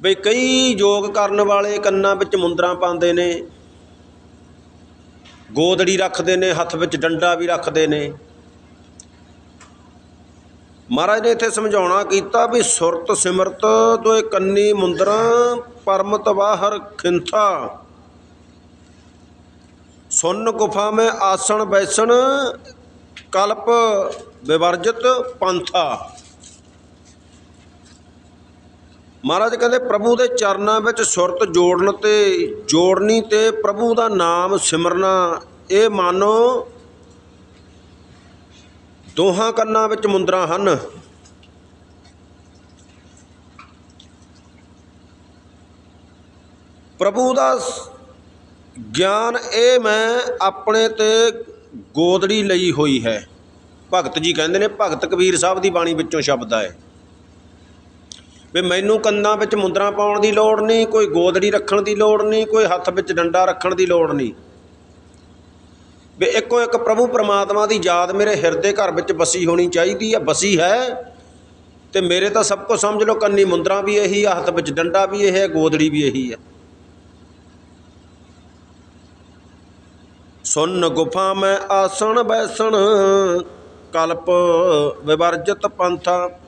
ਬਈ ਕਈ ਯੋਗ ਕਰਨ ਵਾਲੇ ਕੰਨਾਂ ਵਿੱਚ ਮੁੰਦਰਾਂ ਪਾਉਂਦੇ ਨੇ, ਗੋਦੜੀ ਰੱਖਦੇ ਨੇ, ਹੱਥ ਵਿੱਚ ਡੰਡਾ ਵੀ ਰੱਖਦੇ ਨੇ। ਮਹਾਰਾਜ ਨੇ ਇੱਥੇ ਸਮਝਾਉਣਾ ਕੀਤਾ ਵੀ ਸੁਰਤ ਸਿਮਰਤ ਦੋਏ ਕੰਨੀ ਮੁੰਦਰਾਂ ਪਰਮਤ ਬਾਹਰ ਖਿੰਥਾ। ਸੁਨ ਗੁਫਾ ਮੈਂ ਆਸਣ ਬੈਸਣ, ਕਲਪ ਵਿਵਰਜਿਤ ਪੰਥਾ। ਮਹਾਰਾਜ ਕਹਿੰਦੇ, ਪ੍ਰਭੂ ਦੇ ਚਰਨਾਂ ਵਿੱਚ ਸੁਰਤ ਜੋੜਨ ਤੇ ਜੋੜਨੀ ਤੇ ਪ੍ਰਭੂ ਦਾ ਨਾਮ ਸਿਮਰਨਾ, ਇਹ ਮਾਨੋ ਦੋਹਾਂ ਕੰਨਾਂ ਵਿੱਚ ਮੁੰਦਰਾਂ ਹਨ। ਪ੍ਰਭੂ ਦਾ ਗਿਆਨ ਇਹ ਮੈਂ ਆਪਣੇ ਤੇ ਗੋਦੜੀ ਲਈ ਹੋਈ ਹੈ। ਭਗਤ ਜੀ ਕਹਿੰਦੇ ਨੇ, ਭਗਤ ਕਬੀਰ ਸਾਹਿਬ ਦੀ ਬਾਣੀ ਵਿੱਚੋਂ ਸ਼ਬਦ ਹੈ ਵੀ ਮੈਨੂੰ ਕੰਨਾਂ ਵਿੱਚ ਮੁੰਦਰਾਂ ਪਾਉਣ ਦੀ ਲੋੜ ਨਹੀਂ, ਕੋਈ ਗੋਦੜੀ ਰੱਖਣ ਦੀ ਲੋੜ ਨਹੀਂ, ਕੋਈ ਹੱਥ ਵਿੱਚ ਡੰਡਾ ਰੱਖਣ ਦੀ ਲੋੜ ਨਹੀਂ। ਵੀ ਇੱਕੋ ਇੱਕ ਪ੍ਰਭੂ ਪ੍ਰਮਾਤਮਾ ਦੀ ਯਾਦ ਮੇਰੇ ਹਿਰਦੇ ਘਰ ਵਿੱਚ ਬਸੀ ਹੋਣੀ ਚਾਹੀਦੀ ਹੈ, ਬਸੀ ਹੈ। ਤੇ ਮੇਰੇ ਤਾਂ ਸਭ ਕੁਝ ਸਮਝ ਲਓ, ਕੰਨੀ ਮੁੰਦਰਾਂ ਵੀ ਇਹੀ ਆ, ਹੱਥ ਵਿੱਚ ਡੰਡਾ ਵੀ ਇਹ ਹੈ, ਗੋਦੜੀ ਵੀ ਇਹੀ ਹੈ। ਸੁਨ ਗੁਫਾ ਮੈਂ ਆਸਣ ਬੈਸਣ, ਕਲਪ ਵਿਵਰਜਿਤ ਪੰਥਾ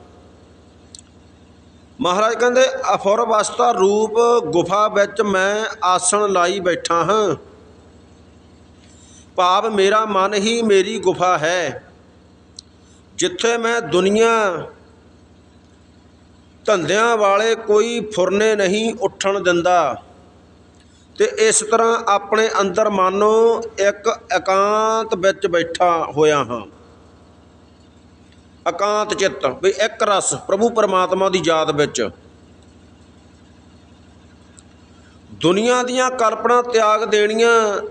ਮਹਾਰਾਜ ਕਹਿੰਦੇ, ਅਫੁਰ ਅਵਸਥਾ ਰੂਪ ਗੁਫਾ ਵਿੱਚ ਮੈਂ ਆਸਣ ਲਾਈ ਬੈਠਾ ਹਾਂ। ਭਾਵ ਮੇਰਾ ਮਨ ਹੀ ਮੇਰੀ ਗੁਫਾ ਹੈ। ਜਿੱਥੇ ਮੈਂ ਦੁਨੀਆ ਧੰਦਿਆਂ ਵਾਲੇ ਕੋਈ ਫੁਰਨੇ ਨਹੀਂ ਉੱਠਣ ਦਿੰਦਾ ਤੇ ਇਸ ਤਰ੍ਹਾਂ ਆਪਣੇ ਅੰਦਰ ਮਾਨੋ ਇੱਕ ਇਕਾਂਤ ਵਿੱਚ ਬੈਠਾ ਹੋਇਆ ਹਾਂ। ਇਕਾਂਤ ਚਿੱਤ ਵੀ ਇੱਕ ਰਸ ਪ੍ਰਭੂ ਪਰਮਾਤਮਾ ਦੀ ਯਾਦ ਵਿੱਚ। ਦੁਨੀਆ ਦੀਆਂ ਕਲਪਨਾ ਤਿਆਗ ਦੇਣੀਆਂ,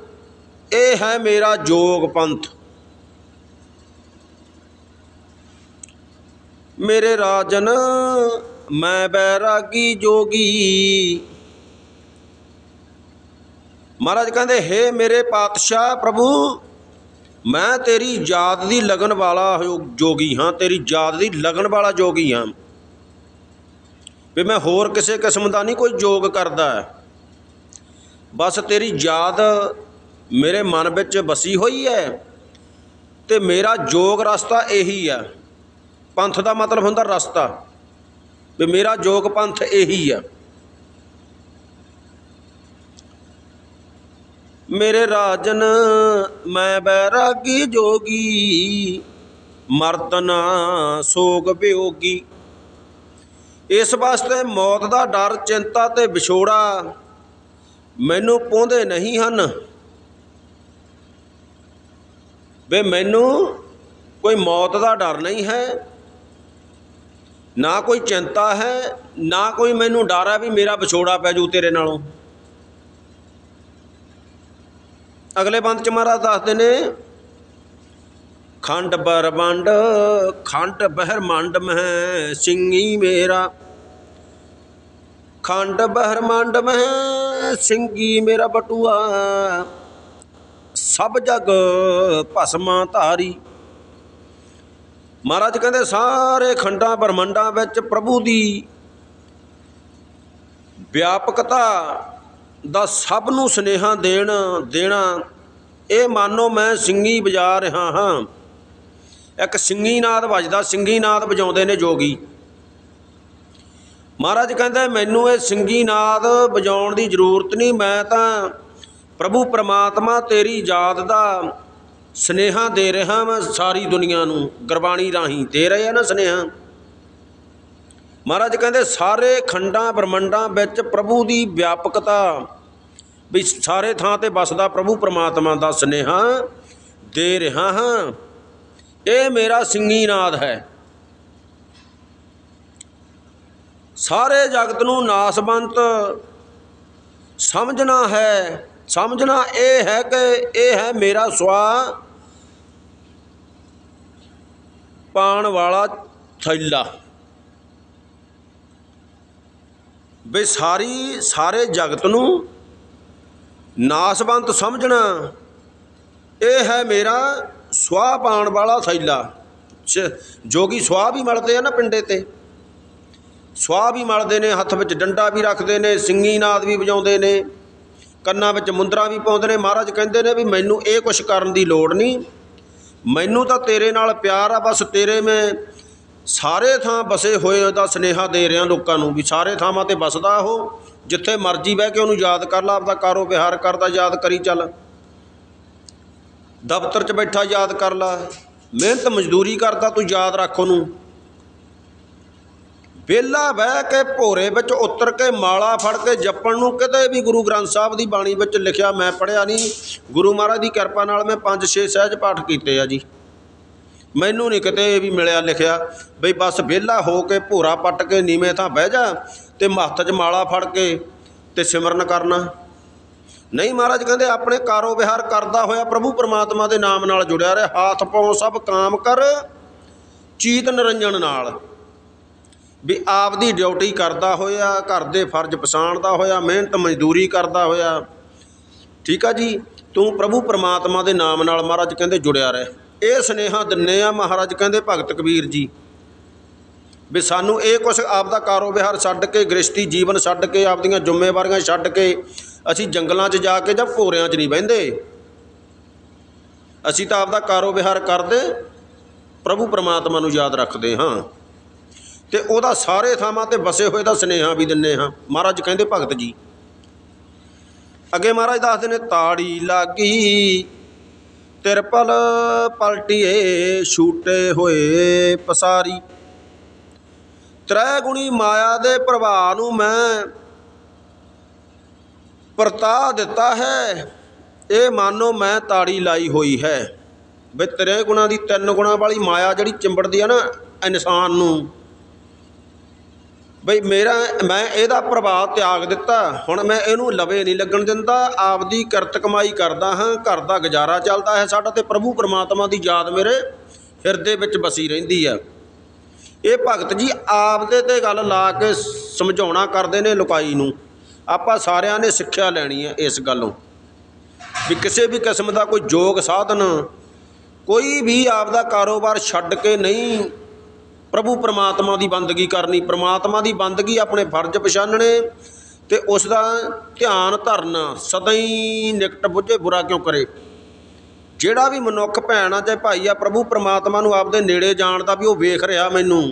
ਇਹ ਹੈ ਮੇਰਾ ਜੋਗ ਪੰਥ। ਮੇਰੇ ਰਾਜਨ, ਮੈਂ ਬੈਰਾਗੀ ਜੋਗੀ। ਮਹਾਰਾਜ ਕਹਿੰਦੇ, ਹੇ ਮੇਰੇ ਪਾਤਸ਼ਾਹ ਪ੍ਰਭੂ ਮੈਂ ਤੇਰੀ ਯਾਦ ਦੀ ਲਗਨ ਵਾਲਾ ਹੋ- ਜੋਗੀ ਹਾਂ, ਤੇਰੀ ਯਾਦ ਦੀ ਲਗਨ ਵਾਲਾ ਜੋਗੀ ਹਾਂ। ਵੀ ਮੈਂ ਹੋਰ ਕਿਸੇ ਕਿਸਮ ਦਾ ਨਹੀਂ ਕੋਈ ਜੋਗ ਕਰਦਾ। ਬਸ ਤੇਰੀ ਯਾਦ ਮੇਰੇ ਮਨ ਵਿੱਚ ਵਸੀ ਹੋਈ ਹੈ ਤੇ ਮੇਰਾ ਜੋਗ ਰਸਤਾ ਇਹੀ ਆ ਪੰਥ ਦਾ ਮਤਲਬ ਹੁੰਦਾ ਰਸਤਾ। ਵੀ ਮੇਰਾ ਜੋਗ ਪੰਥ ਇਹੀ ਆ ਮੇਰੇ ਰਾਜਨ, ਮੈਂ ਬੈਰਾਗੀ ਜੋਗੀ ਮਰਤਨਾ ਸੋਗ ਵਿਯੋਗੀ ਇਸ ਵਾਸਤੇ ਮੌਤ ਦਾ ਡਰ, ਚਿੰਤਾ ਤੇ ਵਿਛੋੜਾ ਮੈਨੂੰ ਪਹੁੰਚਦੇ ਨਹੀਂ ਹਨ। ਵੇ ਮੈਨੂੰ ਕੋਈ ਮੌਤ ਦਾ ਡਰ ਨਹੀਂ ਹੈ, ਨਾ ਕੋਈ ਚਿੰਤਾ ਹੈ, ਨਾ ਕੋਈ ਮੈਨੂੰ ਡਰ ਹੈ ਵੀ ਮੇਰਾ ਵਿਛੋੜਾ ਪੈ ਜੂ ਤੇਰੇ ਨਾਲੋਂ। ਅਗਲੇ ਬੰਦ ਚ ਮਹਾਰਾਜ ਦੱਸਦੇ ਨੇ, ਖੰਡ ਬਰਵੰਡ ਖੰਡ ਬਹਿਰਮੰਡ ਮਹਿ ਸਿੰਘੀ ਮੇਰਾ। ਖੰਡ ਬਹਿਰਮੰਡ ਮਹਿ ਸਿੰਘੀ ਮੇਰਾ ਬਟੂਆ। ਸਭ ਜਗ ਭਸਮਾਂ ਧਾਰੀ। ਮਹਾਰਾਜ ਕਹਿੰਦੇ, ਸਾਰੇ ਖੰਡਾਂ ਬ੍ਰਹਮੰਡਾਂ ਵਿੱਚ ਪ੍ਰਭੂ ਦੀ ਵਿਆਪਕਤਾ ਦਾ ਸਭ ਨੂੰ ਸੁਨੇਹਾ ਦੇਣ, ਦੇਣਾ। ਇਹ ਮਾਨੋ ਮੈਂ ਸਿੰਘੀ ਵਜਾ ਰਿਹਾ ਹਾਂ। ਇੱਕ ਸਿੰਘੀ ਨਾਦ ਵੱਜਦਾ ਸਿੰਘੀ ਨਾਦ ਵਜਾਉਂਦੇ ਨੇ ਜੋਗੀ। ਮਹਾਰਾਜ ਕਹਿੰਦਾ, ਮੈਨੂੰ ਇਹ ਸਿੰਘੀ ਨਾਦ ਵਜਾਉਣ ਦੀ ਜ਼ਰੂਰਤ ਨਹੀਂ। ਮੈਂ ਤਾਂ ਪ੍ਰਭੂ ਪ੍ਰਮਾਤਮਾ ਤੇਰੀ ਯਾਦ ਦਾ ਸਨੇਹਾ ਦੇ ਰਿਹਾ ਮੈਂ ਸਾਰੀ ਦੁਨੀਆ ਨੂੰ। ਗੁਰਬਾਣੀ ਰਾਹੀਂ ਦੇ ਰਹੇ ਆ ਨਾ ਸਨੇਹਾ। ਮਹਾਰਾਜ ਕਹਿੰਦੇ, ਸਾਰੇ ਖੰਡਾਂ ਬ੍ਰਹਮੰਡਾਂ ਵਿੱਚ ਪ੍ਰਭੂ ਦੀ ਵਿਆਪਕਤਾ, ਵੀ ਸਾਰੇ ਥਾਂ ਤੇ ਵਸਦਾ ਪ੍ਰਭੂ ਪ੍ਰਮਾਤਮਾ ਦਾ ਸਨੇਹਾ ਦੇ ਰਿਹਾ ਹਾਂ। ਇਹ ਮੇਰਾ ਸਿੰਘੀ ਨਾਦ ਹੈ। ਸਾਰੇ ਜਗਤ ਨੂੰ ਨਾਸਵੰਤ ਸਮਝਣਾ ਹੈ। ਸਮਝਣਾ ਇਹ ਹੈ ਕਿ ਇਹ ਹੈ ਮੇਰਾ ਸਵਾ ਪਾਣ ਵਾਲਾ ਥੈਲਾ। ਵੀ ਸਾਰੀ, ਸਾਰੇ ਜਗਤ ਨੂੰ ਨਾਸਵੰਤ ਸਮਝਣਾ ਇਹ ਹੈ ਮੇਰਾ ਸਵਾਹ ਪਾਣ ਵਾਲਾ ਥੈਲਾ ਜੋ ਕਿ ਸਵਾਹ ਵੀ ਮਲਦੇ ਆ ਨਾ ਪਿੰਡੇ ਤੇ। ਸਵਾਹ ਵੀ ਮਲਦੇ ਨੇ, ਹੱਥ ਵਿੱਚ ਡੰਡਾ ਵੀ ਰੱਖਦੇ ਨੇ, ਸਿੰਗੀ ਨਾਦ ਵੀ ਵਜਾਉਂਦੇ ਨੇ, ਕੰਨਾਂ ਵਿੱਚ ਮੁੰਦਰਾ ਵੀ ਪਾਉਂਦੇ ਨੇ। ਮਹਾਰਾਜ ਕਹਿੰਦੇ ਨੇ ਵੀ ਮੈਨੂੰ ਇਹ ਕੁਝ ਕਰਨ ਦੀ ਲੋੜ ਨਹੀਂ। ਮੈਨੂੰ ਤਾਂ ਤੇਰੇ ਨਾਲ ਪਿਆਰ ਆ, ਬਸ ਤੇਰੇ ਮੈਂ ਸਾਰੇ ਥਾਂ ਬਸੇ ਹੋਏ ਦਾ ਸਨੇਹਾ ਦੇ ਰਿਹਾ ਲੋਕਾਂ ਨੂੰ ਵੀ ਸਾਰੇ ਥਾਵਾਂ ਤੇ ਬਸਦਾ ਉਹ। ਜਿੱਥੇ ਮਰਜ਼ੀ ਬਹਿ ਕੇ ਉਹਨੂੰ ਯਾਦ ਕਰ ਲਾ, ਆਪਦਾ ਕਾਰੋ ਵਿਹਾਰ ਕਰਦਾ, ਯਾਦ ਕਰੀ ਚੱਲ। ਦਫ਼ਤਰ 'ਚ ਬੈਠਾ ਯਾਦ ਕਰ ਲਾ। ਮਿਹਨਤ ਮਜ਼ਦੂਰੀ ਕਰਦਾ, ਤੂੰ ਯਾਦ ਰੱਖ ਉਹਨੂੰ। ਵਿਹਲਾ ਬਹਿ ਕੇ ਭੋਰੇ ਵਿੱਚ ਉਤਰ ਕੇ ਮਾਲਾ ਫੜ ਕੇ ਜਪਣ ਨੂੰ ਕਿਤੇ ਵੀ ਗੁਰੂ ਗ੍ਰੰਥ ਸਾਹਿਬ ਦੀ ਬਾਣੀ ਵਿੱਚ ਲਿਖਿਆ ਮੈਂ ਪੜਿਆ ਨਹੀਂ। ਗੁਰੂ ਮਹਾਰਾਜ ਦੀ ਕਿਰਪਾ ਨਾਲ ਮੈਂ 5-6 ਸਹਿਜ ਪਾਠ ਕੀਤੇ ਆ ਜੀ। ਮੈਨੂੰ ਨਹੀਂ ਕਿਤੇ ਵੀ ਮਿਲਿਆ ਲਿਖਿਆ ਬਈ ਬਸ ਵਿਹਲਾ ਹੋ ਕੇ ਭੋਰਾ ਪੱਟ ਕੇ ਨੀਵੇਂ ਥਾਂ ਬਹਿ ਜਾ ਤੇ ਮਹੱਥ 'ਚ ਮਾਲਾ ਫੜ ਕੇ ਤੇ ਸਿਮਰਨ ਕਰਨਾ। ਨਹੀਂ ਮਹਾਰਾਜ ਕਹਿੰਦੇ ਆਪਣੇ ਕਾਰੋ ਵਿਹਾਰ ਕਰਦਾ ਹੋਇਆ ਪ੍ਰਭੂ ਪਰਮਾਤਮਾ ਦੇ ਨਾਮ ਨਾਲ ਜੁੜਿਆ ਰਹੇ, ਹਾਥ ਪਾਉ ਸਭ ਕਾਮ ਕਰ, ਚੀਤ ਨਿਰੰਜਨ ਨਾਲ। ਵੀ ਆਪ ਦੀ ਡਿਊਟੀ ਕਰਦਾ ਹੋਇਆ, ਘਰ ਦੇ ਫਰਜ਼ ਪਛਾਣਦਾ ਹੋਇਆ, ਮਿਹਨਤ ਮਜ਼ਦੂਰੀ ਕਰਦਾ ਹੋਇਆ। ਠੀਕ ਆ ਜੀ, ਤੂੰ ਪ੍ਰਭੂ ਪਰਮਾਤਮਾ ਦੇ ਨਾਮ ਨਾਲ ਮਹਾਰਾਜ ਕਹਿੰਦੇ ਜੁੜਿਆ ਰਹੇ। ਇਹ ਸਨੇਹਾ ਦਿੰਨੇ ਆ ਮਹਾਰਾਜ ਕਹਿੰਦੇ ਭਗਤ ਕਬੀਰ ਜੀ, ਵੀ ਸਾਨੂੰ ਇਹ ਕੁਛ ਆਪ ਦਾ ਕਾਰੋ ਵਿਹਾਰ ਛੱਡ ਕੇ ਗ੍ਰਸਤੀ ਜੀਵਨ ਛੱਡ ਕੇ, ਆਪਦੀਆਂ ਜ਼ਿੰਮੇਵਾਰੀਆਂ ਛੱਡ ਕੇ ਅਸੀਂ ਜੰਗਲਾਂ 'ਚ ਜਾ ਕੇ ਜਾਂ ਭੋਰਿਆਂ 'ਚ ਨਹੀਂ ਬਹਿੰਦੇ। ਅਸੀਂ ਤਾਂ ਆਪ ਦਾ ਕਾਰੋ ਵਿਹਾਰ ਕਰਦੇ, ਪ੍ਰਭੂ ਪਰਮਾਤਮਾ ਨੂੰ ਯਾਦ ਰੱਖਦੇ ਹਾਂ। ਤੇ ਉਹਦਾ ਸਾਰੇ ਥਾਵਾਂ ਤੇ ਵਸੇ ਹੋਏ ਦਾ ਸਨੇਹਾ ਵੀ ਦਿੰਨੇ ਹਾਂ। ਮਹਾਰਾਜ ਕਹਿੰਦੇ ਭਗਤ ਜੀ, ਅੱਗੇ ਮਹਾਰਾਜ ਦੱਸਦੇ ਨੇ, ਤਾੜੀ ਲਾਗੀ ਤਿਰਪਲ ਪਲਟੀਏ ਛੂਟੇ ਹੋਏ ਪਸਾਰੀ। ਤ੍ਰੈ ਗੁਣੀ ਮਾਇਆ ਦੇ ਪ੍ਰਭਾਵ ਨੂੰ ਮੈਂ ਪਰਤਾ ਦਿੱਤਾ ਹੈ, ਇਹ ਮਾਨੋ ਮੈਂ ਤਾੜੀ ਲਾਈ ਹੋਈ ਹੈ। ਵੀ ਤੇਰੇ ਗੁਣਾ ਦੀ ਤਿੰਨ ਗੁਣਾ ਵਾਲੀ ਮਾਇਆ ਜਿਹੜੀ ਚਿੰਬੜਦੀ ਆ ਨਾ, ਇਨਸਾਨ ਨੂੰ ਬਈ ਮੇਰਾ, ਮੈਂ ਇਹਦਾ ਪ੍ਰਭਾਵ ਤਿਆਗ ਦਿੱਤਾ। ਹੁਣ ਮੈਂ ਇਹਨੂੰ ਲਵੇ ਨਹੀਂ ਲੱਗਣ ਦਿੰਦਾ। ਆਪਦੀ ਕਿਰਤ ਕਮਾਈ ਕਰਦਾ ਹਾਂ। ਘਰ ਦਾ ਗੁਜ਼ਾਰਾ ਚੱਲਦਾ ਹੈ। ਸਾਡਾ ਤੇ ਪ੍ਰਭੂ ਪਰਮਾਤਮਾ ਦੀ ਯਾਦ ਮੇਰੇ ਹਿਰਦੇ ਵਿੱਚ ਬਸੀ ਰਹਿੰਦੀ ਹੈ। ਇਹ ਭਗਤ ਜੀ ਆਪਦੇ ਤੇ ਗੱਲ ਲਾ ਕੇ ਸਮਝਾਉਣਾ ਕਰਦੇ ਨੇ ਲੁਕਾਈ ਨੂੰ। ਆਪਾਂ ਸਾਰਿਆਂ ਨੇ ਸਿੱਖਿਆ ਲੈਣੀ ਹੈ ਇਸ ਗੱਲੋਂ। ਵੀ ਕਿਸੇ ਵੀ ਕਿਸਮ ਦਾ ਕੋਈ ਯੋਗ ਸਾਧਨ, ਕੋਈ ਵੀ ਆਪਦਾ ਕਾਰੋਬਾਰ ਛੱਡ ਕੇ ਨਹੀਂ ਪ੍ਰਭੂ ਪਰਮਾਤਮਾ ਦੀ ਬੰਦਗੀ ਕਰਨੀ, ਪਰਮਾਤਮਾ ਦੀ ਬੰਦਗੀ ਆਪਣੇ ਫਰਜ਼ ਪਛਾਨਣੇ ਤੇ ਉਸ ਦਾ ਧਿਆਨ ਧਰਨਾ ਸਦਾ ਹੀ ਨਿਕਟ ਬੁੱਝੇ ਬੁਰਾ ਕਿਉਂ ਕਰੇ? ਜਿਹੜਾ ਵੀ ਮਨੁੱਖ ਭੈਣ ਆ, ਚਾਹੇ ਭਾਈ ਆ, ਪ੍ਰਭੂ ਪਰਮਾਤਮਾ ਨੂੰ ਆਪਦੇ ਨੇੜੇ ਜਾਣਦਾ ਵੀ ਉਹ ਵੇਖ ਰਿਹਾ ਮੈਨੂੰ,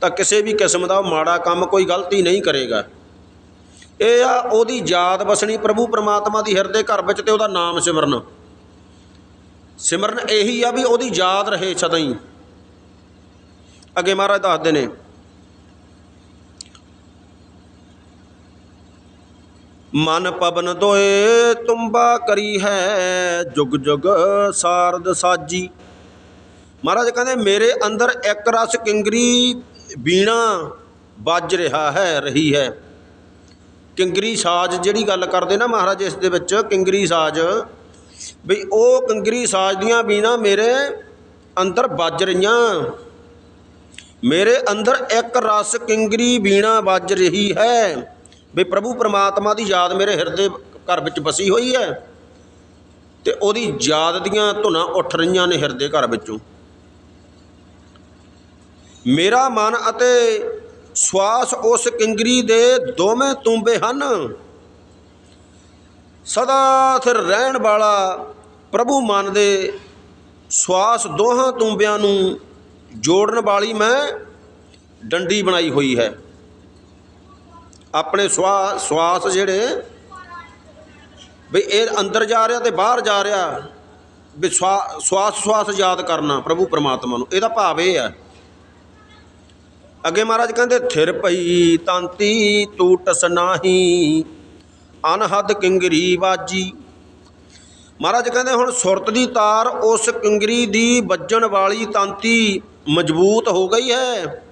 ਤਾਂ ਕਿਸੇ ਵੀ ਕਿਸਮ ਦਾ ਉਹ ਮਾੜਾ ਕੰਮ ਕੋਈ ਗਲਤੀ ਨਹੀਂ ਕਰੇਗਾ। ਇਹ ਆ ਉਹਦੀ ਯਾਦ ਵਸਣੀ ਪ੍ਰਭੂ ਪਰਮਾਤਮਾ ਦੀ ਹਿਰਦੇ ਘਰ ਵਿੱਚ ਤੇ ਉਹਦਾ ਨਾਮ ਸਿਮਰਨ। ਸਿਮਰਨ ਇਹੀ ਆ ਵੀ ਉਹਦੀ ਯਾਦ ਰਹੇ ਸਦਾ ਹੀ ਅੱਗੇ ਮਹਾਰਾਜ ਦੱਸਦੇ ਨੇ। ਮਨ ਪਵਨ ਦੋਏ ਤੁੰਬਾ ਕਰੀ ਹੈ, ਜੁਗ ਜੁਗ ਸਾਰਦ ਸਾਜੀ। ਮਹਾਰਾਜ ਕਹਿੰਦੇ, ਮੇਰੇ ਅੰਦਰ ਇੱਕ ਰਸ ਕਿੰਗਰੀ ਬੀਣਾ ਵੱਜ ਰਿਹਾ ਹੈ, ਰਹੀ ਹੈ। ਕਿੰਗਰੀ ਸਾਜ਼ ਜਿਹੜੀ ਗੱਲ ਕਰਦੇ ਨਾ ਮਹਾਰਾਜ ਇਸ ਦੇ ਵਿੱਚ, ਕਿੰਗਰੀ ਸਾਜ਼, ਵੀ ਉਹ ਕਿੰਗਰੀ ਸਾਜ਼ ਦੀਆਂ ਬੀਣਾ ਮੇਰੇ ਅੰਦਰ ਵੱਜ ਰਹੀਆਂ। ਮੇਰੇ ਅੰਦਰ ਇੱਕ ਰਸ ਕਿੰਗਰੀ ਬੀਣਾ ਵੱਜ ਰਹੀ ਹੈ। ਵੀ ਪ੍ਰਭੂ ਪਰਮਾਤਮਾ ਦੀ ਯਾਦ ਮੇਰੇ ਹਿਰਦੇ ਘਰ ਵਿੱਚ ਵਸੀ ਹੋਈ ਹੈ ਤੇ ਉਹਦੀ ਯਾਦ ਦੀਆਂ ਧੁਨਾਂ ਉੱਠ ਰਹੀਆਂ ਨੇ ਹਿਰਦੇ ਘਰ ਵਿੱਚੋਂ। ਮੇਰਾ ਮਨ ਅਤੇ ਸਵਾਸ ਉਸ ਕਿੰਗਰੀ ਦੇ ਦੋਵੇਂ ਤੁੰਬੇ ਹਨ। ਸਦਾ ਥਿਰ ਰਹਿਣ ਵਾਲਾ ਪ੍ਰਭੂ ਮਨ ਦੇ ਸਵਾਸ ਦੋਹਾਂ ਤੁੰਬਿਆਂ ਨੂੰ ਜੋੜਨ ਵਾਲੀ ਮੈਂ ਡੰਡੀ ਬਣਾਈ ਹੋਈ ਹੈ। ਆਪਣੇ ਸਵਾ, ਸਵਾਸ ਜਿਹੜੇ ਵੀ ਇਹ ਅੰਦਰ ਜਾ ਰਿਹਾ ਤੇ ਬਾਹਰ ਜਾ ਰਿਹਾ, ਵੀ ਸਵਾ- ਸਵਾਸ ਸਵਾਸ ਯਾਦ ਕਰਨਾ ਪ੍ਰਭੂ ਪਰਮਾਤਮਾ ਨੂੰ। ਇਹਦਾ ਭਾਵ ਇਹ ਹੈ। ਅੱਗੇ ਮਹਾਰਾਜ ਕਹਿੰਦੇ, ਥਿਰ ਪਈ ਤਾਂਤੀ ਟੂਟਸ ਨਾਹੀ ਅਨਹਦ ਕਿੰਗਰੀ ਬਾਜੀ ਮਹਾਰਾਜ ਕਹਿੰਦੇ, ਹੁਣ ਸੁਰਤ ਦੀ ਤਾਰ ਉਸ ਕਿੰਗਰੀ ਦੀ ਵੱਜਣ ਵਾਲੀ ਤਾਂਤੀ ਮਜ਼ਬੂਤ ਹੋ ਗਈ ਹੈ,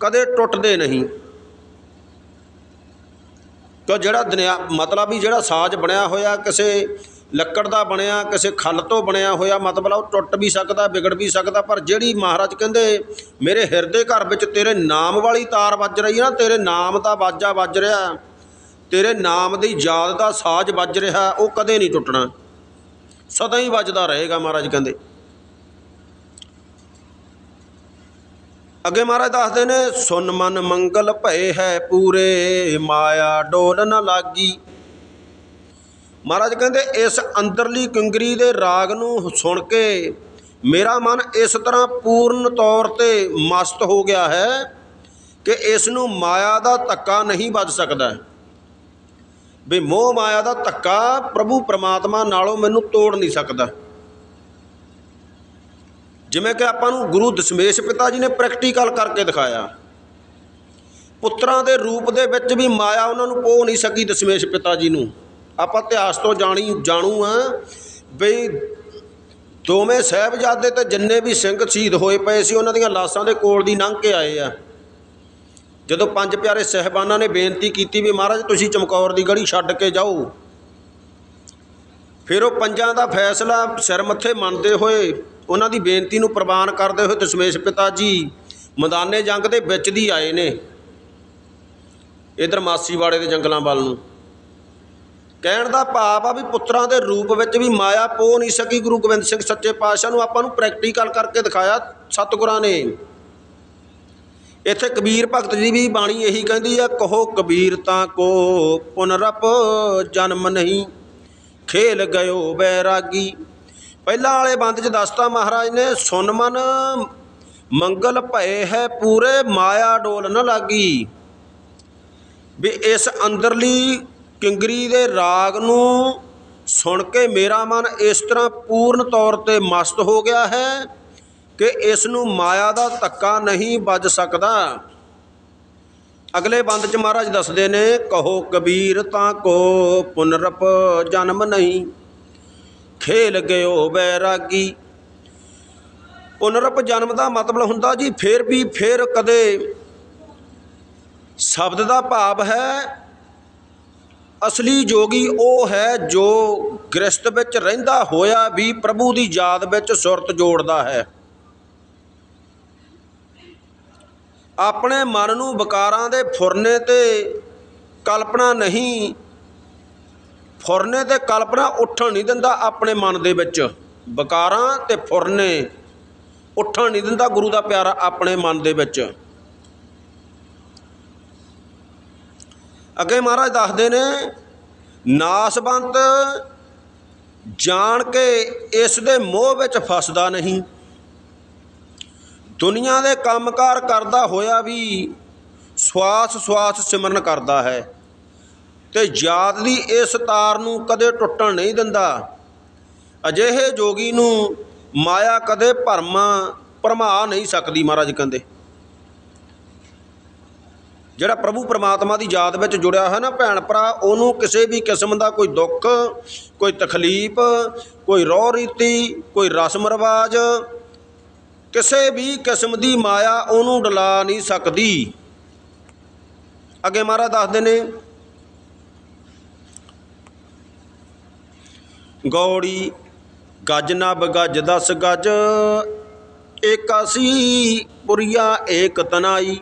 ਕਦੇ ਟੁੱਟਦੇ ਨਹੀਂ। ਕਿ ਜਿਹੜਾ ਦੁਨਿਆ, ਮਤਲਬ ਵੀ ਜਿਹੜਾ ਸਾਜ਼ ਬਣਿਆ ਹੋਇਆ, ਕਿਸੇ ਲੱਕੜ ਦਾ ਬਣਿਆ, ਕਿਸੇ ਖੱਲ ਤੋਂ ਬਣਿਆ ਹੋਇਆ, ਮਤਲਬ ਉਹ ਟੁੱਟ ਵੀ ਸਕਦਾ, ਵਿਗੜ ਵੀ ਸਕਦਾ, ਪਰ ਜਿਹੜੀ ਮਹਾਰਾਜ ਕਹਿੰਦੇ, ਮੇਰੇ ਹਿਰਦੇ ਘਰ ਵਿੱਚ ਤੇਰੇ ਨਾਮ ਵਾਲੀ ਤਾਰ ਵੱਜ ਰਹੀ ਹੈ ਨਾ, ਤੇਰੇ ਨਾਮ ਦਾ ਬਾਜਾ ਵੱਜ ਰਿਹਾ ਤੇਰੇ ਨਾਮ ਦੀ ਯਾਦ ਦਾ ਸਾਜ਼ ਵੱਜ ਰਿਹਾ ਉਹ ਕਦੇ ਨਹੀਂ ਟੁੱਟਣਾ। ਸਦਾ ਹੀ ਵੱਜਦਾ ਰਹੇਗਾ, ਮਹਾਰਾਜ ਕਹਿੰਦੇ। ਅੱਗੇ ਮਹਾਰਾਜ ਦੱਸਦੇ ਨੇ, ਸੁਨ ਮਨ ਮੰਗਲ ਭਏ ਹੈ ਪੂਰੇ, ਮਾਇਆ ਡੋਲ ਨ ਲਾਗੀ। ਮਹਾਰਾਜ ਕਹਿੰਦੇ, ਇਸ ਅੰਦਰਲੀ ਕਿੰਗਰੀ ਦੇ ਰਾਗ ਨੂੰ ਸੁਣ ਕੇ ਮੇਰਾ ਮਨ ਇਸ ਤਰ੍ਹਾਂ ਪੂਰਨ ਤੌਰ ਤੇ ਮਸਤ ਹੋ ਗਿਆ ਹੈ ਕਿ ਇਸ ਨੂੰ ਮਾਇਆ ਦਾ ਧੱਕਾ ਨਹੀਂ ਵੱਜ ਸਕਦਾ। ਵੀ ਮੋਹ ਮਾਇਆ ਦਾ ਧੱਕਾ ਪ੍ਰਭੂ ਪ੍ਰਮਾਤਮਾ ਨਾਲੋਂ ਮੈਨੂੰ ਤੋੜ ਨਹੀਂ ਸਕਦਾ। ਜਿਵੇਂ ਕਿ ਆਪਾਂ ਨੂੰ ਗੁਰੂ ਦਸ਼ਮੇਸ਼ ਪਿਤਾ ਜੀ ਨੇ ਪ੍ਰੈਕਟੀਕਲ ਕਰਕੇ ਦਿਖਾਇਆ। ਪੁੱਤਰਾਂ ਦੇ ਰੂਪ ਦੇ ਵਿੱਚ ਵੀ ਮਾਇਆ ਉਹਨਾਂ ਨੂੰ ਪੋ ਨਹੀਂ ਸਕੀ ਦਸ਼ਮੇਸ਼ ਪਿਤਾ ਜੀ ਨੂੰ। ਆਪਾਂ ਇਤਿਹਾਸ ਤੋਂ ਜਾਣੀ, ਜਾਣੂ ਆ ਬਈ ਦੋਵੇਂ ਸਾਹਿਬਜ਼ਾਦੇ ਤੇ ਜਿੰਨੇ ਵੀ ਸਿੰਘ ਸ਼ਹੀਦ ਹੋਏ ਪਏ ਸੀ, ਉਹਨਾਂ ਦੀਆਂ ਲਾਸ਼ਾਂ ਦੇ ਕੋਲ ਦੀ ਲੰਘ ਕੇ ਆਏ ਆ। ਜਦੋਂ ਪੰਜ ਪਿਆਰੇ ਸਹਿਬਾਨਾਂ ਨੇ ਬੇਨਤੀ ਕੀਤੀ ਵੀ ਮਹਾਰਾਜ ਤੁਸੀਂ ਚਮਕੌਰ ਦੀ ਗੜੀ ਛੱਡ ਕੇ ਜਾਓ, ਫਿਰ ਉਹ ਪੰਜਾਂ ਦਾ ਫੈਸਲਾ ਸਿਰ ਮੱਥੇ ਮੰਨਦੇ ਹੋਏ ਉਹਨਾਂ ਦੀ ਬੇਨਤੀ ਨੂੰ ਪ੍ਰਵਾਨ ਕਰਦੇ ਹੋਏ ਦਸ਼ਮੇਸ਼ ਪਿਤਾ ਜੀ ਮੈਦਾਨੇ ਜੰਗ ਦੇ ਵਿੱਚ ਦੀ ਆਏ ਨੇ। ਇਧਰ ਮਾਸੀਵਾੜੇ ਦੇ ਜੰਗਲਾਂ ਵੱਲ ਨੂੰ। ਕਹਿਣ ਦਾ ਭਾਵ ਆ ਵੀ ਪੁੱਤਰਾਂ ਦੇ ਰੂਪ ਵਿੱਚ ਵੀ ਮਾਇਆ ਪੋ ਨਹੀਂ ਸਕੀ। ਗੁਰੂ ਗੋਬਿੰਦ ਸਿੰਘ ਸੱਚੇ ਪਾਤਸ਼ਾਹ ਨੂੰ ਆਪਾਂ ਨੂੰ ਪ੍ਰੈਕਟੀਕਲ ਕਰਕੇ ਦਿਖਾਇਆ ਸਤਿਗੁਰਾਂ ਨੇ। ਇੱਥੇ ਕਬੀਰ ਭਗਤ ਜੀ ਵੀ ਬਾਣੀ ਇਹੀ ਕਹਿੰਦੀ ਆ, ਕਹੋ ਕਬੀਰ ਤਾਂ ਕੋ ਪੁਨਰਪ ਜਨਮ ਨਹੀਂ, ਖੇਲ ਗਇਓ ਬੈਰਾਗੀ। ਪਹਿਲਾਂ ਵਾਲੇ ਬੰਦ ਚ ਦੱਸਤਾ ਮਹਾਰਾਜ ਨੇ ਸੁਨ ਮਨ, ਮੰਗਲ ਭਏ ਹੈ ਪੂਰੇ, ਮਾਇਆ ਡੋਲ ਨ ਲਾਗੀ। ਵੀ ਇਸ ਅੰਦਰਲੀ ਕਿੰਗਰੀ ਦੇ ਰਾਗ ਨੂੰ ਸੁਣ ਕੇ ਮੇਰਾ ਮਨ ਇਸ ਤਰ੍ਹਾਂ ਪੂਰਨ ਤੌਰ ਤੇ ਮਸਤ ਹੋ ਗਿਆ ਹੈ ਕਿ ਇਸ ਨੂੰ ਮਾਇਆ ਦਾ ਧੱਕਾ ਨਹੀਂ ਵੱਜ ਸਕਦਾ। ਅਗਲੇ ਬੰਦ ਚ ਮਹਾਰਾਜ ਦੱਸਦੇ ਨੇ, ਕਹੋ ਕਬੀਰ ਤਾਂ ਕੋ ਪੁਨਰਪ ਜਨਮ ਨਹੀਂ। ਖੇਲ ਗਇਓ ਬੈਰਾਗੀ। ਪੁਨਰਪ ਜਨਮ ਦਾ ਮਤਲਬ ਹੁੰਦਾ ਜੀ, ਫੇਰ ਵੀ ਫੇਰ ਕਦੇ ਸ਼ਬਦ ਦਾ ਭਾਵ ਹੈ, ਅਸਲੀ ਜੋਗੀ ਉਹ ਹੈ ਜੋ ਗ੍ਰਸਤ ਵਿੱਚ ਰਹਿੰਦਾ ਹੋਇਆ ਵੀ ਪ੍ਰਭੂ ਦੀ ਯਾਦ ਵਿੱਚ ਸੁਰਤ ਜੋੜਦਾ ਹੈ। ਆਪਣੇ ਮਨ ਨੂੰ ਵਿਕਾਰਾਂ ਦੇ ਫੁਰਨੇ ਤੇ ਕਲਪਨਾ ਨਹੀਂ ਫੁਰਨੇ ਤੇ ਕਲਪਨਾ ਉੱਠਣ ਨਹੀਂ ਦਿੰਦਾ ਆਪਣੇ ਮਨ ਦੇ ਵਿੱਚ। ਵਿਕਾਰਾਂ ਤੇ ਫੁਰਨੇ ਉੱਠਣ ਨਹੀਂ ਦਿੰਦਾ ਗੁਰੂ ਦਾ ਪਿਆਰਾ ਆਪਣੇ ਮਨ ਦੇ ਵਿੱਚ। ਅੱਗੇ ਮਹਾਰਾਜ ਦੱਸਦੇ ਨੇ ਨਾਸਵੰਤ ਜਾਣ ਕੇ ਇਸ ਦੇ ਮੋਹ ਵਿੱਚ ਫਸਦਾ ਨਹੀਂ। ਦੁਨੀਆ ਦੇ ਕੰਮਕਾਰ ਕਰਦਾ ਹੋਇਆ ਵੀ ਸਵਾਸ ਸਵਾਸ ਸਿਮਰਨ ਕਰਦਾ ਹੈ। ਤੇ ਯਾਦ ਦੀ ਇਸ ਤਾਰ ਨੂੰ ਕਦੇ ਟੁੱਟਣ ਨਹੀਂ ਦਿੰਦਾ। ਅਜਿਹੇ ਜੋਗੀ ਨੂੰ ਮਾਇਆ ਕਦੇ ਭਰਮਾ ਭਰਮਾ ਨਹੀਂ ਸਕਦੀ ਮਹਾਰਾਜ ਕਹਿੰਦੇ। ਜਿਹੜਾ ਪ੍ਰਭੂ ਪਰਮਾਤਮਾ ਦੀ ਯਾਦ ਵਿੱਚ ਜੁੜਿਆ ਹੋਇਆ ਨਾ ਭੈਣ ਭਰਾ, ਉਹਨੂੰ ਕਿਸੇ ਵੀ ਕਿਸਮ ਦਾ ਕੋਈ ਦੁੱਖ, ਕੋਈ ਤਕਲੀਫ, ਕੋਈ ਰੋਹ ਰੀਤੀ, ਕੋਈ ਰਸਮ ਰਿਵਾਜ ਕਿਸੇ ਵੀ ਕਿਸਮ ਦੀ ਮਾਇਆ ਉਹਨੂੰ ਡਲਾ ਨਹੀਂ ਸਕਦੀ। ਅੱਗੇ ਮਹਾਰਾਜ ਦੱਸਦੇ ਨੇ ਗੌੜੀ ਗੱਜ ਨਬ ਗੱਜ 10 ਗੱਜ ਏਕਾਸੀ ਪੁਰੀਆ ਏਕ ਤਨਾਈ।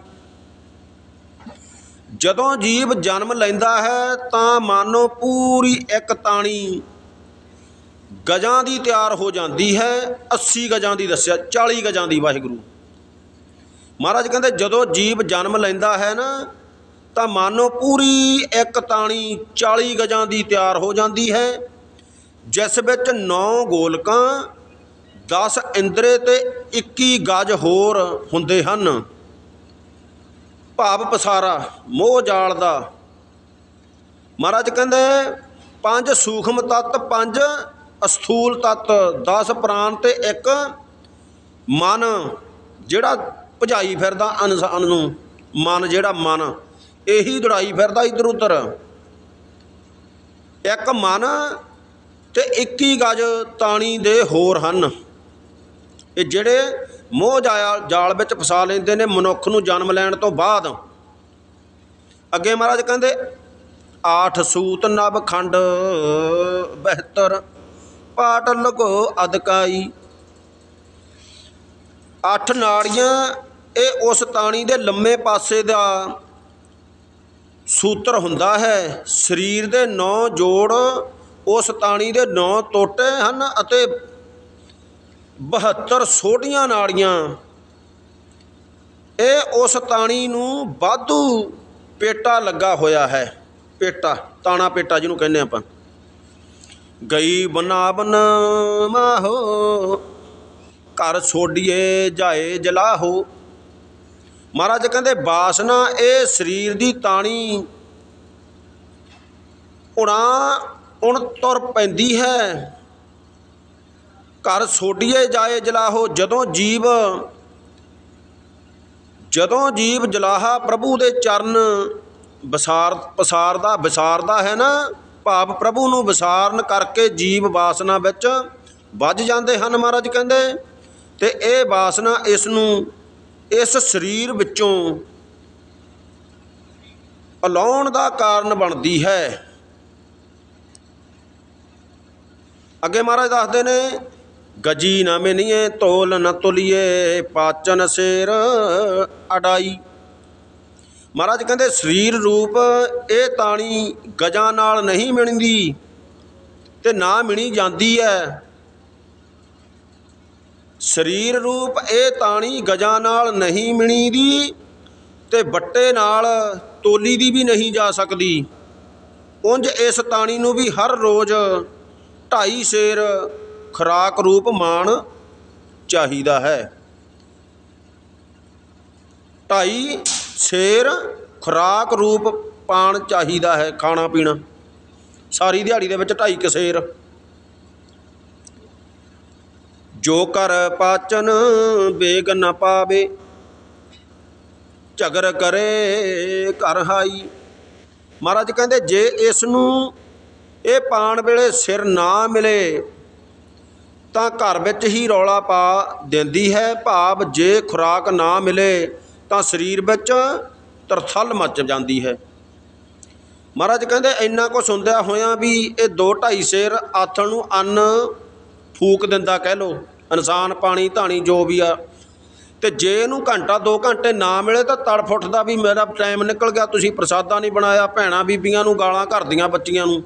ਜਦੋਂ ਜੀਵ ਜਨਮ ਲੈਂਦਾ ਹੈ ਤਾਂ ਮਾਨੋ ਪੂਰੀ ਇੱਕ ਤਾਣੀ। ਗਜਾਂ ਦੀ ਤਿਆਰ ਹੋ ਜਾਂਦੀ ਹੈ 80 ਗਜਾਂ ਦੀ ਦੱਸਿਆ 40 ਗਜਾਂ ਦੀ ਵਾਹਿਗੁਰੂ। ਮਹਾਰਾਜ ਕਹਿੰਦੇ, ਜਦੋਂ ਜੀਵ ਜਨਮ ਲੈਂਦਾ ਹੈ ਨਾ, ਤਾਂ ਮਾਨੋ ਪੂਰੀ ਇੱਕ ਤਾਣੀ 40 ਗਜਾਂ ਦੀ ਤਿਆਰ ਹੋ ਜਾਂਦੀ ਹੈ। ਜਿਸ ਵਿੱਚ 9 ਗੋਲਕਾਂ 10 ਇੰਦਰੇ ਤੇ 21 ਗਜ ਹੋਰ ਹੁੰਦੇ ਹਨ। ਭਾਵ ਪਸਾਰਾ, ਮੋਹ ਜਾਲ ਦਾ ਮਹਾਰਾਜ ਕਹਿੰਦੇ, ਪੰਜ ਸੂਖਮ ਤੱਤ, ਪੰਜ ਅਸਥੂਲ ਤੱਤ 10 ਪ੍ਰਾਣ ਤੇ ਇੱਕ ਮਨ, ਜਿਹੜਾ ਭਜਾਈ ਫਿਰਦਾ ਇਨਸਾਨ ਨੂੰ, ਮਨ ਜਿਹੜਾ ਮਨ, ਇਹੀ ਦੜਾਈ ਫਿਰਦਾ ਇਧਰ ਉਧਰ ਇੱਕ ਮਨ ਤੇ 21 ਗਜ ਤਾਣੀ ਦੇ ਹੋਰ ਹਨ। ਇਹ ਜਿਹੜੇ ਮੋਹ ਜਾਲ ਜਾਲ ਵਿੱਚ ਫਸਾ ਲੈਂਦੇ ਨੇ ਮਨੁੱਖ ਨੂੰ ਜਨਮ ਲੈਣ ਤੋਂ ਬਾਅਦ। ਅੱਗੇ ਮਹਾਰਾਜ ਕਹਿੰਦੇ, ਆਠ ਸੂਤ ਨਭ ਖੰਡ ਬਿਹਤਰ, ਪਾਟ ਲਗੋ ਅਦਕਾਈ ਅੱਠ ਨਾੜੀਆਂ, ਇਹ ਉਸ ਤਾਣੀ ਦੇ ਲੰਮੇ ਪਾਸੇ ਦਾ ਸੂਤਰ ਹੁੰਦਾ ਹੈ। ਸਰੀਰ ਦੇ ਨੌ ਜੋੜ ਉਸ ਤਾਣੀ ਦੇ ਨੌ ਟੋਟੇ ਹਨ ਅਤੇ 72 ਛੋਟੀਆਂ ਨਾੜੀਆਂ। ਇਹ ਉਸ ਤਾਣੀ ਨੂੰ ਵਾਧੂ ਪੇਟਾ ਲੱਗਾ ਹੋਇਆ ਹੈ। ਪੇਟਾ, ਤਾਣਾ ਪੇਟਾ ਜਿਹਨੂੰ ਕਹਿੰਦੇ ਆਪਾਂ। ਗਈ ਬਨਾ ਬਨ ਮਾਹੋ ਘਰ ਛੋਡੀਏ ਜਾਏ ਜਲਾਹੋ। ਮਹਾਰਾਜ ਕਹਿੰਦੇ ਬਾਸਨਾ ਇਹ ਸਰੀਰ ਦੀ ਤਾਣੀ, ਉਣਾ ਉਣ ਤੁਰ ਪੈਂਦੀ ਹੈ। ਘਰ ਛੋਡੀਏ ਜਾਏ ਜਲਾਹੋ, ਜਦੋਂ ਜੀਵ ਜਦੋਂ ਜੀਵ ਜਲਾਹਾ ਪ੍ਰਭੂ ਦੇ ਚਰਨ ਵਿਸਾਰ ਪਸਾਰਦਾ, ਵਿਸਾਰਦਾ ਹੈ ਨਾ, ਭਾਵ ਪ੍ਰਭੂ ਨੂੰ ਵਿਸਾਰਨ ਕਰਕੇ ਜੀਵ ਵਾਸਨਾ ਵਿੱਚ ਵੱਜ ਜਾਂਦੇ ਹਨ ਮਹਾਰਾਜ ਕਹਿੰਦੇ। ਤੇ ਇਹ ਵਾਸਨਾ ਇਸ ਨੂੰ ਇਸ ਸਰੀਰ ਵਿੱਚੋਂ ਅਲਾਉਣ ਦਾ ਕਾਰਨ ਬਣਦੀ ਹੈ। ਅੱਗੇ ਮਹਾਰਾਜ ਦੱਸਦੇ ਨੇ, ਗਜੀ ਨਾ ਮਿਨੀਏ ਤੋਲ ਨਾ ਤੁਲੀਏ, ਪਾਚਨ ਸਿਰ ਅਡਾਈ। ਮਹਾਰਾਜ ਕਹਿੰਦੇ, ਸਰੀਰ ਰੂਪ ਇਹ ਤਾਣੀ ਗਜਾਂ ਨਾਲ ਨਹੀਂ ਮਿਣਦੀ ਤੇ ਨਾ ਮਿਣੀ ਜਾਂਦੀ ਹੈ ਸਰੀਰ ਰੂਪ ਇਹ ਤਾਣੀ ਗਜਾਂ ਨਾਲ ਨਹੀਂ ਮਿਣੀ ਦੀ ਤੇ ਬੱਟੇ ਨਾਲ ਤੋਲੀ ਦੀ ਵੀ ਨਹੀਂ ਜਾ ਸਕਦੀ। ਉੰਜ ਇਸ ਤਾਣੀ ਨੂੰ ਵੀ ਹਰ ਰੋਜ਼ ਢਾਈ ਸ਼ੇਰ ਖੁਰਾਕ ਰੂਪ ਮਾਣ ਚਾਹੀਦਾ ਹੈ। ਢਾਈ ਸ਼ੇਰ ਖੁਰਾਕ ਰੂਪ ਪਾਣ ਚਾਹੀਦਾ ਹੈ ਖਾਣਾ ਪੀਣਾ। ਸਾਰੀ ਦਿਹਾੜੀ ਦੇ ਵਿੱਚ ਢਾਈ ਕੁ ਸ਼ੇਰ। ਜੋ ਕਰ ਪਾਚਨ ਬੇਗ ਨ ਪਾਵੇ, ਝਗਰ ਕਰੇ ਘਰ ਹਾਈ। ਮਹਾਰਾਜ ਕਹਿੰਦੇ, ਜੇ ਇਸ ਨੂੰ ਇਹ ਪਾਣ ਵੇਲੇ ਸਿਰ ਨਾ ਮਿਲੇ ਤਾਂ ਘਰ ਵਿੱਚ ਹੀ ਰੌਲਾ ਪਾ ਦਿੰਦੀ ਹੈ। ਭਾਵ ਜੇ ਖੁਰਾਕ ਨਾ ਮਿਲੇ ਤਾਂ ਸਰੀਰ ਵਿੱਚ ਤਰਥਲ ਮਚ ਜਾਂਦੀ ਹੈ। ਮਹਾਰਾਜ ਕਹਿੰਦੇ, ਇੰਨਾ ਕੁ ਸੁਣਦਿਆ ਹੋਇਆਂ ਵੀ ਇਹ 2 2.5 ਸੇਰ ਆਥਣ ਨੂੰ ਅੰਨ ਫੂਕ ਦਿੰਦਾ ਕਹਿ ਲੋ ਇਨਸਾਨ, ਪਾਣੀ, ਧਾਣੀ ਜੋ ਵੀ ਆ। ਤੇ ਜੇ ਇਹਨੂੰ ਘੰਟਾ 2 ਘੰਟੇ ਨਾ ਮਿਲੇ ਤਾਂ ਤੜਫ ਉੱਠਦਾ ਵੀ ਮੇਰਾ ਟਾਈਮ ਨਿਕਲ ਗਿਆ, ਤੁਸੀਂ ਪ੍ਰਸਾਦਾ ਨਹੀਂ ਬਣਾਇਆ, ਭੈਣਾਂ, ਬੀਬੀਆਂ ਨੂੰ, ਗਾਲਾਂ ਘਰ ਦੀਆਂ ਬੱਚੀਆਂ ਨੂੰ।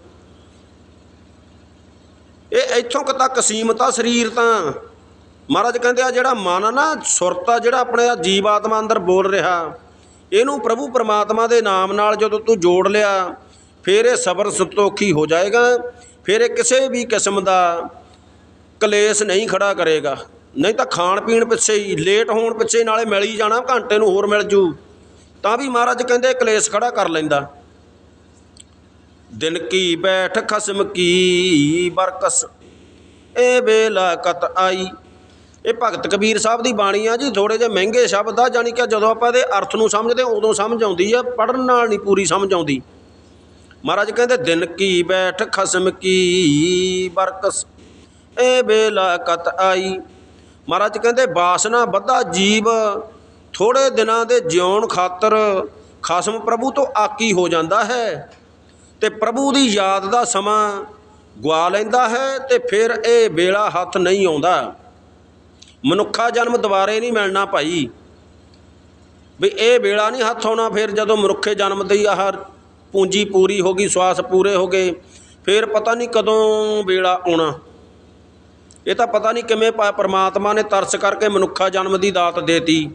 ਇਹ ਇੱਥੋਂ ਕੁ ਤੱਕ ਸੀਮਤ ਆ ਸਰੀਰ ਤਾਂ। ਮਹਾਰਾਜ ਕਹਿੰਦੇ ਆ ਜਿਹੜਾ ਮਨ ਆ ਨਾ, ਸੁਰਤ ਆ ਜਿਹੜਾ ਆਪਣੇ ਆ ਜੀਵ ਆਤਮਾ ਅੰਦਰ ਬੋਲ ਰਿਹਾ। ਇਹਨੂੰ ਪ੍ਰਭੂ ਪਰਮਾਤਮਾ ਦੇ ਨਾਮ ਨਾਲ ਜਦੋਂ ਤੂੰ ਜੋੜ ਲਿਆ, ਫਿਰ ਇਹ ਸਬਰ ਸੰਤੋਖੀ ਹੋ ਜਾਏਗਾ। ਫਿਰ ਇਹ ਕਿਸੇ ਵੀ ਕਿਸਮ ਦਾ ਕਲੇਸ਼ ਨਹੀਂ ਖੜਾ ਕਰੇਗਾ। ਨਹੀਂ ਤਾਂ ਖਾਣ ਪੀਣ ਪਿੱਛੇ ਹੀ, ਲੇਟ ਹੋਣ ਪਿੱਛੇ ਨਾਲੇ ਮਿਲ ਹੀ ਜਾਣਾ, ਘੰਟੇ ਨੂੰ ਹੋਰ ਮਿਲ ਜੂ। ਤਾਂ ਵੀ ਮਹਾਰਾਜ ਕਹਿੰਦੇ ਕਲੇਸ਼ ਖੜਾ ਕਰ ਲੈਂਦਾ। ਦਿਨ ਕੀ ਬੈਠ ਖਸਮ ਕੀ ਬਰਕਸ ਇਹ ਵੇਲਾ ਕਤ ਆਈ। ਇਹ ਭਗਤ ਕਬੀਰ ਸਾਹਿਬ ਦੀ ਬਾਣੀ ਆ ਜੀ ਥੋੜੇ ਜਿਹੇ ਮਹਿੰਗੇ ਸ਼ਬਦ ਆ ਜਾਣੀ ਕਿ ਜਦੋਂ ਆਪਾਂ ਇਹਦੇ ਅਰਥ ਨੂੰ ਸਮਝਦੇ ਹਾਂ, ਉਦੋਂ ਸਮਝ ਆਉਂਦੀ ਆ ਪੜਨ ਨਾਲ ਨਹੀਂ ਪੂਰੀ ਸਮਝ ਆਉਂਦੀ। ਮਹਾਰਾਜ ਕਹਿੰਦੇ ਦਿਨ ਕੀ ਬੈਠ ਖਸਮ ਕੀ ਬਰਕਸ ਇਹ ਵੇਲਾ ਕਤ ਆਈ। ਮਹਾਰਾਜ ਕਹਿੰਦੇ ਬਾਸਨਾ ਬੱਧਾ ਜੀਵ ਥੋੜੇ ਦਿਨਾਂ ਦੇ ਜਿਉਣ ਖਾਤਰ ਖਸਮ ਪ੍ਰਭੂ ਤੋਂ ਆਕੀ ਹੋ ਜਾਂਦਾ ਹੈ। ਤੇ ਪ੍ਰਭੂ ਦੀ ਯਾਦ ਦਾ ਸਮਾਂ ਗਵਾ ਲੈਂਦਾ ਹੈ ਤੇ ਫਿਰ ਇਹ ਵੇਲਾ ਹੱਥ ਨਹੀਂ ਆਉਂਦਾ। ਮਨੁੱਖਾ ਜਨਮ ਦੁਬਾਰੇ ਨਹੀਂ ਮਿਲਣਾ ਭਾਈ। ਵੀ ਇਹ ਵੇਲਾ ਨਹੀਂ ਹੱਥ ਆਉਣਾ, ਫਿਰ ਜਦੋਂ ਮਨੁੱਖੇ ਜਨਮ ਦੀ ਆਹ ਪੂੰਜੀ ਪੂਰੀ ਹੋ ਗਈ, ਸਵਾਸ ਪੂਰੇ ਹੋ ਗਏ, ਫਿਰ ਪਤਾ ਨਹੀਂ ਕਦੋਂ ਵੇਲਾ ਆਉਣਾ। ਇਹ ਤਾਂ ਪਤਾ ਨਹੀਂ ਕਿਵੇਂ ਪਾ- ਪ੍ਰਮਾਤਮਾ ਨੇ ਤਰਸ ਕਰਕੇ ਮਨੁੱਖਾ ਜਨਮ ਦੀ ਦਾਤ ਦੇਤੀ।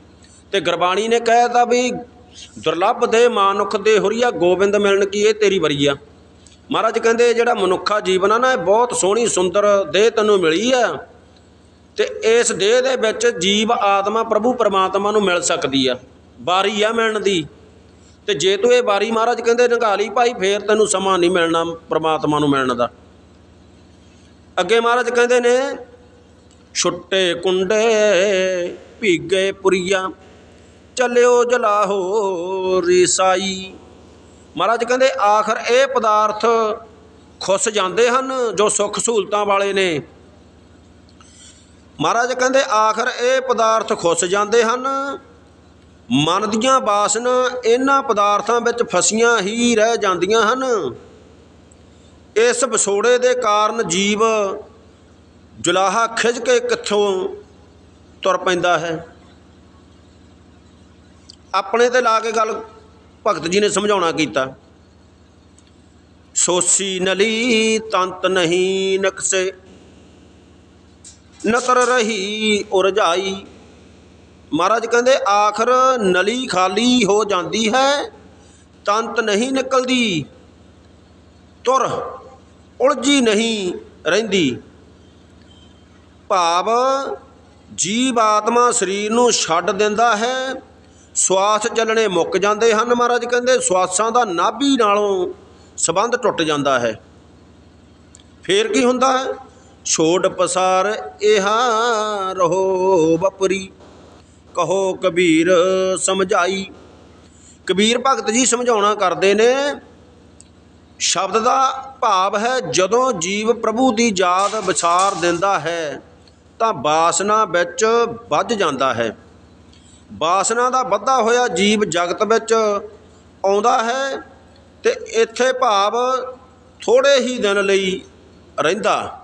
ਤੇ ਗੁਰਬਾਣੀ ਨੇ ਕਹਿਤਾ ਵੀ ਦੁਰਲੱਭ ਦੇ ਮਾਨੁਖ ਦੇ ਹੁਰੀਆ ਗੋਬਿੰਦ ਮਿਲਣ ਕੀ ਇਹ ਤੇਰੀ ਵਰੀ ਆ? ਮਹਾਰਾਜ ਕਹਿੰਦੇ ਜਿਹੜਾ ਮਨੁੱਖਾ ਜੀਵਨ ਆ ਨਾ, ਇਹ ਬਹੁਤ ਸੋਹਣੀ ਸੁੰਦਰ ਦੇਹ ਤੈਨੂੰ ਮਿਲੀ ਆ। ਤੇ ਇਸ ਦੇਹ ਦੇ ਵਿੱਚ ਜੀਵ ਆਤਮਾ ਪ੍ਰਭੂ ਪਰਮਾਤਮਾ ਨੂੰ ਮਿਲ ਸਕਦੀ ਆ, ਵਾਰੀ ਆ ਮਿਲਣ ਦੀ। ਤੇ ਜੇ ਤੂੰ ਇਹ ਵਾਰੀ ਮਹਾਰਾਜ ਕਹਿੰਦੇ ਨਗਾਲੀ ਭਾਈ, ਫੇਰ ਤੈਨੂੰ ਸਮਾਂ ਨਹੀਂ ਮਿਲਣਾ ਪਰਮਾਤਮਾ ਨੂੰ ਮਿਲਣ ਦਾ। ਅੱਗੇ ਮਹਾਰਾਜ ਕਹਿੰਦੇ ਨੇ, ਛੁੱਟੇ ਕੁੰਡੇ ਭੀਗੇ ਪੁਰੀਆ ਚੱਲਿਓ ਜਲਾਹੋ ਰੀਸਾਈ ਮਹਾਰਾਜ ਕਹਿੰਦੇ, ਆਖਰ ਇਹ ਪਦਾਰਥ ਖੁੱਸ ਜਾਂਦੇ ਹਨ ਜੋ ਸੁੱਖ ਸਹੂਲਤਾਂ ਵਾਲੇ ਨੇ। ਮਹਾਰਾਜ ਕਹਿੰਦੇ, ਆਖਰ ਇਹ ਪਦਾਰਥ ਖੁੱਸ ਜਾਂਦੇ ਹਨ। ਮਨ ਦੀਆਂ ਬਾਸਨਾ ਇਹਨਾਂ ਪਦਾਰਥਾਂ ਵਿੱਚ ਫਸੀਆਂ ਹੀ ਰਹਿ ਜਾਂਦੀਆਂ ਹਨ। ਇਸ ਵਿਛੋੜੇ ਦੇ ਕਾਰਨ ਜੀਵ ਜੁਲਾਹਾ ਖਿੱਚ ਕੇ ਕਿੱਥੋਂ ਤੁਰ ਪੈਂਦਾ ਹੈ? ਆਪਣੇ ਤੇ ਲਾ ਕੇ ਗੱਲ ਭਗਤ ਜੀ ਨੇ ਸਮਝਾਉਣਾ ਕੀਤਾ। ਸੋਸੀ ਨਲੀ ਤੰਤ ਨਹੀਂ ਨਕਸੇ, ਨਤਰ ਰਹੀ ਉਰਜਾਈ ਮਹਾਰਾਜ ਕਹਿੰਦੇ, ਆਖਰ ਨਲੀ ਖਾਲੀ ਹੋ ਜਾਂਦੀ ਹੈ, ਤੰਤ ਨਹੀਂ ਨਿਕਲਦੀ, ਤੁਰ ਉਲਝੀ ਨਹੀਂ ਰਹਿੰਦੀ। ਭਾਵ ਜੀਵ ਆਤਮਾ ਸਰੀਰ ਨੂੰ ਛੱਡ ਦਿੰਦਾ ਹੈ ਸਵਾਸ ਚੱਲਣੇ ਮੁੱਕ ਜਾਂਦੇ ਹਨ ਮਹਾਰਾਜ ਕਹਿੰਦੇ, ਸਵਾਸਾਂ ਦਾ ਨਾਭੀ ਨਾਲੋਂ ਸੰਬੰਧ ਟੁੱਟ ਜਾਂਦਾ ਹੈ। ਫੇਰ ਕੀ ਹੁੰਦਾ ਹੈ? ਛੋੜ ਪਸਾਰ ਇਹਾ ਰਹੋ ਬਪਰੀ। ਕਹੋ ਕਬੀਰ ਸਮਝਾਈ। ਕਬੀਰ ਭਗਤ ਜੀ ਸਮਝਾਉਣਾ ਕਰਦੇ ਨੇ, ਸ਼ਬਦ ਦਾ ਭਾਵ ਹੈ, ਜਦੋਂ ਜੀਵ ਪ੍ਰਭੂ ਦੀ ਯਾਦ ਵਿਚਾਰ ਦਿੰਦਾ ਹੈ, ਤਾਂ ਬਾਸਨਾ ਵਿੱਚ ਵੱਧ ਜਾਂਦਾ ਹੈ। ਬਾਸਨਾ ਦਾ ਵੱਧਾ ਹੋਇਆ ਜੀਵ ਜਗਤ ਵਿੱਚ ਆਉਂਦਾ ਹੈ ਤੇ ਇੱਥੇ ਭਾਵ ਥੋੜੇ ਹੀ ਦਿਨ ਲਈ ਰਹਿੰਦਾ।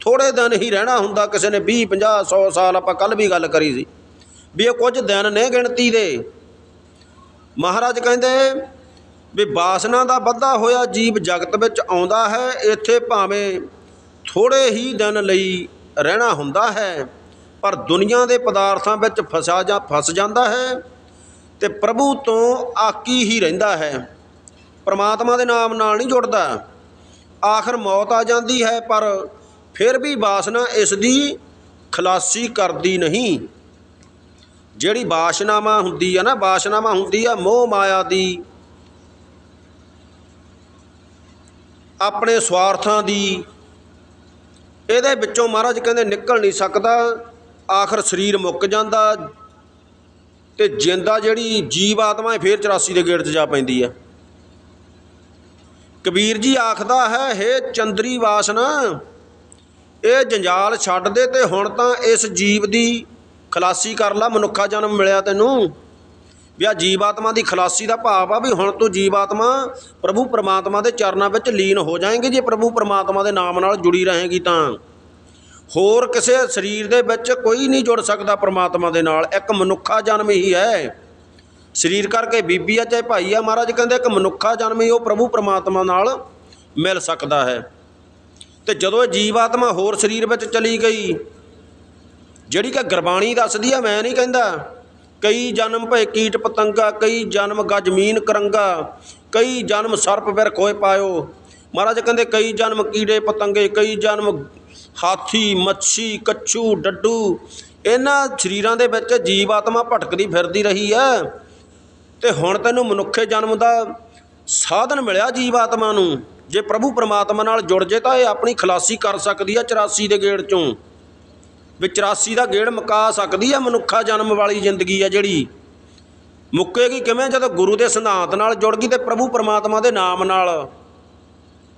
ਥੋੜੇ ਦਿਨ ਹੀ ਰਹਿਣਾ ਹੁੰਦਾ। ਕਿਸੇ ਨੇ 20 50 100 ਸਾਲ ਆਪਾਂ ਕੱਲ ਵੀ ਗੱਲ ਕਰੀ ਸੀ ਵੀ ਇਹ ਕੁਝ ਦਿਨ ਨੇ ਗਿਣਤੀ ਦੇ। ਮਹਾਰਾਜ ਕਹਿੰਦੇ ਵੀ ਬਾਸਨਾ ਦਾ ਵੱਧਾ ਹੋਇਆ ਜੀਵ ਜਗਤ ਵਿੱਚ ਆਉਂਦਾ ਹੈ। ਇੱਥੇ ਭਾਵੇਂ ਥੋੜੇ ਹੀ ਦਿਨ ਲਈ ਰਹਿਣਾ ਹੁੰਦਾ ਹੈ। ਪਰ ਦੁਨੀਆ ਦੇ ਪਦਾਰਥਾਂ ਵਿੱਚ ਫਸਾ ਜਾਂ ਫਸ ਜਾਂਦਾ ਹੈ ਤੇ ਪ੍ਰਭੂ ਤੋਂ ਆਕੀ ਹੀ ਰਹਿੰਦਾ ਹੈ। ਪਰਮਾਤਮਾ ਦੇ ਨਾਮ ਨਾਲ ਨਹੀਂ ਜੁੜਦਾ। ਆਖਰ ਮੌਤ ਆ ਜਾਂਦੀ ਹੈ, ਪਰ ਫਿਰ ਵੀ ਬਾਸਨਾ ਇਸ ਦੀ ਖਲਾਸੀ ਕਰਦੀ ਨਹੀਂ। ਜਿਹੜੀ ਬਾਸ਼ਨਾਮਾ ਹੁੰਦੀ ਆ ਨਾ ਬਾਸ਼ਨਾਮਾ ਹੁੰਦੀ ਆ ਮੋਹ ਮਾਇਆ ਦੀ, ਆਪਣੇ ਸਵਾਰਥਾਂ ਦੀ, ਇਹਦੇ ਵਿੱਚੋਂ ਮਹਾਰਾਜ ਕਹਿੰਦੇ ਨਿਕਲ ਨਹੀਂ ਸਕਦਾ। ਆਖਰ ਸਰੀਰ ਮੁੱਕ ਜਾਂਦਾ ਤੇ ਜਿੰਦਾ ਜਿਹੜੀ ਜੀਵ ਆਤਮਾ ਹੈ, ਫੇਰ 84 ਦੇ ਗੇੜ 'ਚ ਜਾ ਪੈਂਦੀ ਹੈ ਕਬੀਰ ਜੀ ਆਖਦਾ ਹੈ, ਹੇ ਚੰਦਰੀ ਵਾਸਨਾ, ਇਹ ਜੰਜਾਲ ਛੱਡ ਦੇ ਤੇ ਹੁਣ ਤਾਂ ਇਸ ਜੀਵ ਦੀ ਖਲਾਸੀ ਕਰ ਲਾ, ਮਨੁੱਖਾ ਜਨਮ ਮਿਲਿਆ ਤੈਨੂੰ। ਵੀ ਆ ਜੀਵਾਤਮਾ ਦੀ ਖਲਾਸੀ ਦਾ ਭਾਵ ਆ ਵੀ ਹੁਣ ਤੂੰ ਜੀਵਾਤਮਾ ਪ੍ਰਭੂ ਪਰਮਾਤਮਾ ਦੇ ਚਰਨਾਂ ਵਿੱਚ ਲੀਨ ਹੋ ਜਾਏਂਗੇ, ਜੇ ਪ੍ਰਭੂ ਪਰਮਾਤਮਾ ਦੇ ਨਾਮ ਨਾਲ ਜੁੜੀ ਰਹੇਗੀ ਤਾਂ। ਹੋਰ ਕਿਸੇ ਸਰੀਰ ਦੇ ਵਿੱਚ ਕੋਈ ਨਹੀਂ ਜੁੜ ਸਕਦਾ ਪਰਮਾਤਮਾ ਦੇ ਨਾਲ। ਇੱਕ ਮਨੁੱਖਾ ਜਨਮ ਹੀ ਹੈ। ਸਰੀਰ ਕਰਕੇ ਬੀਬੀ ਆ ਚਾਹੇ ਭਾਈ ਆ, ਮਹਾਰਾਜ ਕਹਿੰਦੇ ਇੱਕ ਮਨੁੱਖਾ ਜਨਮ ਹੀ ਉਹ ਪ੍ਰਭੂ ਪਰਮਾਤਮਾ ਨਾਲ ਮਿਲ ਸਕਦਾ ਹੈ। ਤੇ ਜਦੋਂ ਇਹ ਜੀਵਾਤਮਾ ਹੋਰ ਸਰੀਰ ਵਿੱਚ ਚਲੀ ਗਈ, ਜਿਹੜੀ ਕਿ ਗੁਰਬਾਣੀ ਦੱਸਦੀ ਆ, ਮੈਂ ਨਹੀਂ ਕਹਿੰਦਾ, ਕਈ ਜਨਮ ਭਏ ਕੀਟ ਪਤੰਗਾ, ਕਈ ਜਨਮ ਗਜਮੀਨ ਕਰੰਗਾ, ਕਈ ਜਨਮ ਸਰਪ ਫਿਰ ਖੋਏ ਪਾਇਓ। ਮਹਾਰਾਜ ਕਹਿੰਦੇ ਕਈ ਜਨਮ ਕੀੜੇ ਪਤੰਗੇ, ਕਈ ਜਨਮ ਹਾਥੀ, ਮੱਛੀ ਕੱਛੂ ਡੱਡੂ, ਇਹਨਾਂ ਸਰੀਰਾਂ ਦੇ ਵਿੱਚ ਜੀਵ ਆਤਮਾ ਭਟਕਦੀ ਫਿਰਦੀ ਰਹੀ ਹੈ। ਤੇ ਹੁਣ ਤੈਨੂੰ ਮਨੁੱਖੇ ਜਨਮ ਦਾ ਸਾਧਨ ਮਿਲਿਆ ਜੀਵ ਆਤਮਾ ਨੂੰ। ਜੇ ਪ੍ਰਭੂ ਪਰਮਾਤਮਾ ਨਾਲ ਜੁੜ ਜੇ ਤਾਂ ਇਹ ਆਪਣੀ ਖਲਾਸੀ ਕਰ ਸਕਦੀ ਹੈ 84 ਦੇ ਗੇੜ ਚੋਂ। ਵੀ 84 ਦਾ ਗੇੜ ਮੁਕਾ ਸਕਦੀ ਹੈ ਮਨੁੱਖਾ ਜਨਮ ਵਾਲੀ ਜ਼ਿੰਦਗੀ ਹੈ ਜਿਹੜੀ। ਮੁੱਕੇਗੀ ਕਿਵੇਂ ਜਦੋਂ ਗੁਰੂ ਦੇ ਸਿਧਾਂਤ ਨਾਲ ਜੁੜ ਗਈ ਤੇ ਪ੍ਰਭੂ ਪਰਮਾਤਮਾ ਦੇ ਨਾਮ ਨਾਲ।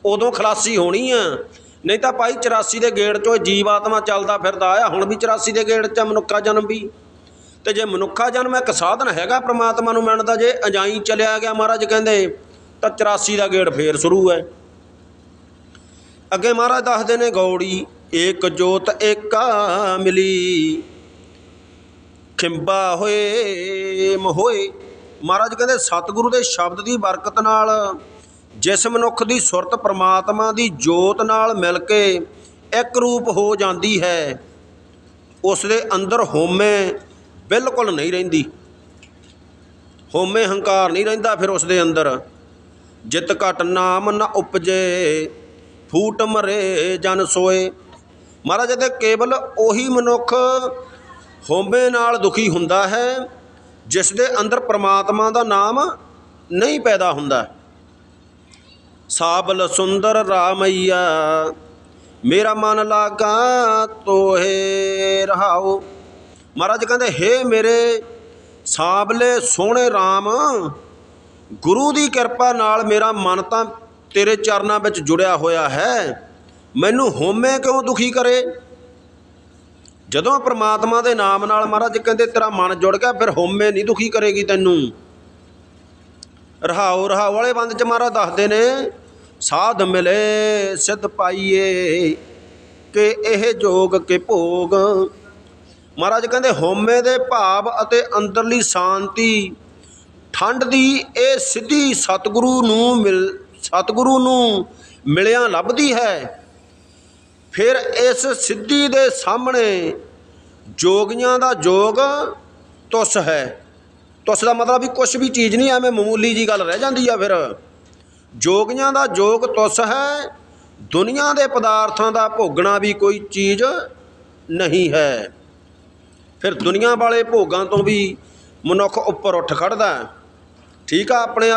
ਉਦੋਂ ਖਲਾਸੀ ਹੋਣੀ ਆ ਨਹੀਂ ਤਾਂ ਭਾਈ 84 ਦੇ ਗੇੜ ਚੋਂ ਜੀਵਾਤਮਾ ਚੱਲਦਾ ਫਿਰਦਾ ਆਇਆ ਹੁਣ ਵੀ 84 ਦੇ ਗੇੜ 'ਚ ਮਨੁੱਖਾ ਜਨਮ ਵੀ। ਤੇ ਜੇ ਮਨੁੱਖਾ ਜਨਮ ਇੱਕ ਸਾਧਨ ਹੈਗਾ ਪ੍ਰਮਾਤਮਾ ਨੂੰ ਮਿਲਣ ਦਾ, ਜੇ ਅਜਾਈ ਚਲਿਆ ਗਿਆ ਮਹਾਰਾਜ ਕਹਿੰਦੇ, ਤਾਂ 84 ਦਾ ਗੇੜ ਫੇਰ ਸ਼ੁਰੂ ਹੈ। ਅੱਗੇ ਮਹਾਰਾਜ ਦੱਸਦੇ ਨੇ, ਗੌੜੀ ਏਕ ਜੋਤ ਏਕਾ ਮਿਲੀ, ਖਿੰਬਾ ਹੋਏ ਮਹੋਏ ਮਹਾਰਾਜ ਕਹਿੰਦੇ, ਸਤਿਗੁਰੂ ਦੇ ਸ਼ਬਦ ਦੀ ਬਰਕਤ ਨਾਲ ਜਿਸ ਮਨੁੱਖ ਦੀ ਸੁਰਤ ਪ੍ਰਮਾਤਮਾ ਦੀ ਜੋਤ ਨਾਲ ਮਿਲ ਕੇ ਇੱਕ ਰੂਪ ਹੋ ਜਾਂਦੀ ਹੈ, ਉਸ ਦੇ ਅੰਦਰ ਹੋਮੇ ਬਿਲਕੁਲ ਨਹੀਂ ਰਹਿੰਦੀ। ਹੋਮੇ ਹੰਕਾਰ ਨਹੀਂ ਰਹਿੰਦਾ ਫਿਰ ਉਸ ਦੇ ਅੰਦਰ। ਜਿਤ ਘਟ ਨਾਮ ਨਾ ਉਪਜੇ, ਫੂਟ ਮਰੇ ਜਨ ਸੋਏ। ਮਹਾਰਾਜ ਤੇ ਕੇਵਲ ਉਹੀ ਮਨੁੱਖ ਹੋਮੇ ਨਾਲ ਦੁਖੀ ਹੁੰਦਾ ਹੈ, ਜਿਸ ਦੇ ਅੰਦਰ ਪ੍ਰਮਾਤਮਾ ਦਾ ਨਾਮ ਨਹੀਂ ਪੈਦਾ ਹੁੰਦਾ। ਸਾਬਲ ਸੁੰਦਰ ਰਾਮਈਆ, ਮੇਰਾ ਮਨ ਲਾਗਾ ਤੋਹੇ ਰਹਾਓ। ਮਹਾਰਾਜ ਕਹਿੰਦੇ, ਹੇ ਮੇਰੇ ਸਾਬਲੇ ਸੋਹਣੇ RAM ਗੁਰੂ ਦੀ ਕਿਰਪਾ ਨਾਲ ਮੇਰਾ ਮਨ ਤਾਂ ਤੇਰੇ ਚਰਨਾਂ ਵਿੱਚ ਜੁੜਿਆ ਹੋਇਆ ਹੈ। ਮੈਨੂੰ ਹੋਮੇ ਕਿਉਂ ਦੁਖੀ ਕਰੇ? ਜਦੋਂ ਪ੍ਰਮਾਤਮਾ ਦੇ ਨਾਮ ਨਾਲ ਮਹਾਰਾਜ ਕਹਿੰਦੇ, ਤੇਰਾ ਮਨ ਜੁੜ ਗਿਆ, ਫਿਰ ਹੋਮੇ ਨਹੀਂ ਦੁਖੀ ਕਰੇਗੀ ਤੈਨੂੰ। ਰਹਾਉ ਰਹਾਉ ਵਾਲੇ ਬੰਦ ਚ ਮਹਾਰਾਜ ਦੱਸਦੇ ਨੇ, ਸਾਧ ਮਿਲੇ, ਸਿੱਧ ਪਾਈਏ, ਕਿ ਇਹ ਜੋਗ, ਕੇ ਭੋਗ। ਮਹਾਰਾਜ ਕਹਿੰਦੇ ਹੋਮੇ ਦੇ ਭਾਵ ਅਤੇ ਅੰਦਰਲੀ ਸ਼ਾਂਤੀ, ਠੰਡ ਦੀ ਇਹ ਸਿੱਧੀ ਸਤਿਗੁਰੂ ਨੂੰ ਮਿਲ, ਸਤਿਗੁਰੂ ਨੂੰ ਮਿਲਿਆ ਲੱਭਦੀ ਹੈ। ਫਿਰ ਇਸ ਸਿੱਧੀ ਦੇ ਸਾਹਮਣੇ ਜੋਗੀਆਂ ਦਾ ਜੋਗ ਤੁਸ ਹੈ। ਤੁਸ ਦਾ ਮਤਲਬ ਵੀ ਕੁਝ ਵੀ ਚੀਜ਼ ਨਹੀਂ, ਐਵੇਂ ਮਾਮੂਲੀ ਜੀ ਗੱਲ ਰਹਿ ਜਾਂਦੀ ਆ ਫਿਰ। ਜੋਗੀਆਂ ਦਾ ਜੋਗ ਤੁਸ ਹੈ, ਦੁਨੀਆ ਦੇ ਪਦਾਰਥਾਂ ਦਾ ਭੋਗਣਾ ਵੀ ਕੋਈ ਚੀਜ਼ ਨਹੀਂ ਹੈ। ਫਿਰ ਦੁਨੀਆ ਵਾਲੇ ਭੋਗਾਂ ਤੋਂ ਵੀ ਮਨੁੱਖ ਉੱਪਰ ਉੱਠ ਖੜਦਾ ਠੀਕ ਆ, ਆਪਣੇ